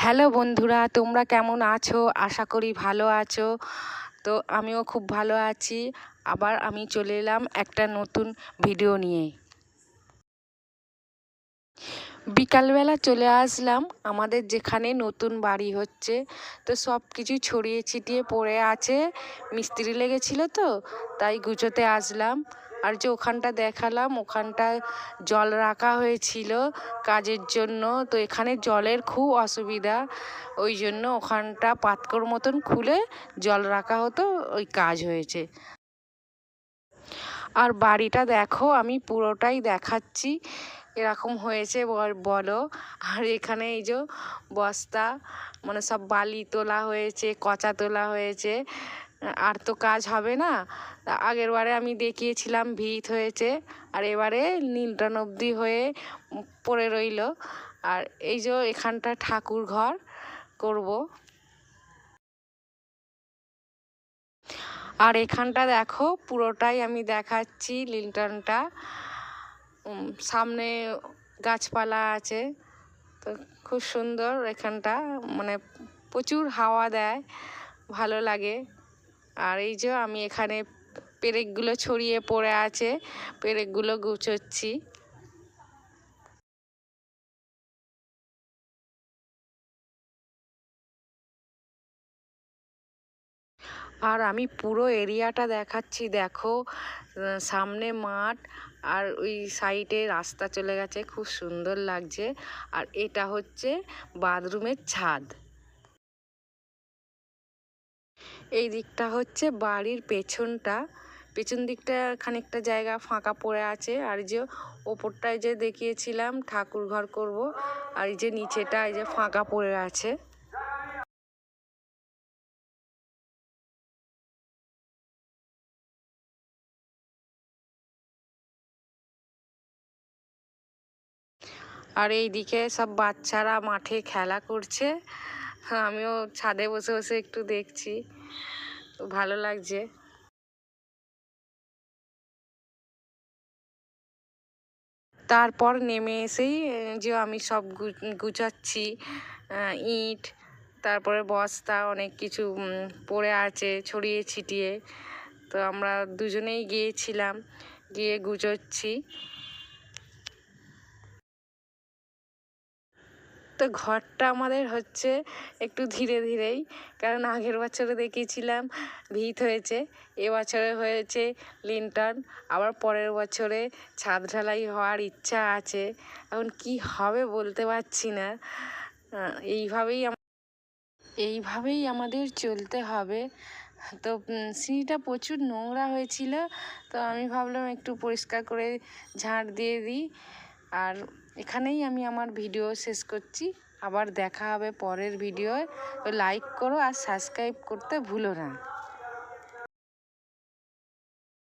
Hello বন্ধুরা, তোমরা কেমন আছো? আশা করি ভালো আছো। তো আমিও খুব ভালো আছি। আবার আমি চলে এলাম একটা নতুন ভিডিও নিয়ে। বিকালবেলা চলে আসলাম। আমাদের যেখানে নতুন বাড়ি হচ্ছে, তো সব কিছু ছড়িয়ে ছিটিয়ে পড়ে আছে। মিস্ত্রি লেগেছিল তো, তাই গুছোতে আসলাম। আর যে ওখানটা দেখালাম ওখানটা জল রাখা হয়েছিল কাজের জন্য। তো এখানে জলের খুব অসুবিধা, ওই জন্য ওখানটা পাতকর মতন খুলে জল রাখা হতো, ওই কাজ হয়েছে। আর বাড়িটা দেখো, আমি পুরোটাই দেখাচ্ছি, এরকম হয়েছে বলো। আর এখানে এই যে বস্তা মানে সব বালি তোলা হয়েছে, কচা তোলা হয়েছে আর তো কাজ হবে না। আগের বারে আমি দেখিয়েছিলাম ভিত হয়েছে, আর এবারে নীলটন অবধি হয়ে পড়ে রইল। আর এই যে এখানটা ঠাকুর ঘর করব। আর এখানটা দেখো, পুরোটাই আমি দেখাচ্ছি লিন্টনটা। সামনে গাছপালা আছে, তো খুব সুন্দর এখানটা। মানে প্রচুর হাওয়া দেয়, ভালো লাগে। আর এই যে আমি এখানে পেরেকগুলো ছড়িয়ে পড়ে আছে, পেরেকগুলো গুছোচ্ছি। আর আমি পুরো এরিয়াটা দেখাচ্ছি, দেখো সামনে মাঠ আর ওই সাইডে রাস্তা চলে গেছে, খুব সুন্দর লাগছে। আর এটা হচ্ছে বাথরুমের ছাদ। এই দিকটা হচ্ছে বাড়ির পেছনটা। পেছন দিকটা খানিকটা জায়গা ফাঁকা পড়ে আছে। আর যে ওপরটায় যে দেখিয়েছিলাম, ঠাকুর ঘর করব। আর এই যে নিচেটা, এই যে ফাঁকা পড়ে আছে। আর এই দিকে সব বাচ্চারা মাঠে খেলা করছে। আমিও ছাদে বসে বসে একটু দেখছি। ভালো লাগছে। তারপর নেমে এসেই যে আমি সব গুছাচ্ছি ইট, তারপরে বস্তা, অনেক কিছু পড়ে আছে, ছড়িয়ে ছিটিয়ে। তো আমরা দুজনেই গিয়েছিলাম, গিয়ে গুছোচ্ছি তো ঘরটা আমাদের হচ্ছে একটু ধীরে ধীরেই, কারণ আগের বছরে দেখিয়েছিলাম ভিত হয়েছে এবছরে হয়েছে লিন্টন আবার পরের বছরে ছাদ ঢালাই হওয়ার ইচ্ছা আছে, এখন কি হবে বলতে পারছি না। এইভাবেই এইভাবেই আমাদের চলতে হবে। তো সিঁড়িটা প্রচুর নোংরা হয়েছিল, তো আমি ভাবলাম একটু পরিষ্কার করে ঝাঁট দিয়ে দিই। আর এখানেই আমি আমার ভিডিও শেষ করছি। আবার দেখা হবে পরের ভিডিওয়। লাইক করো আর সাবস্ক্রাইব করতে ভুলো না।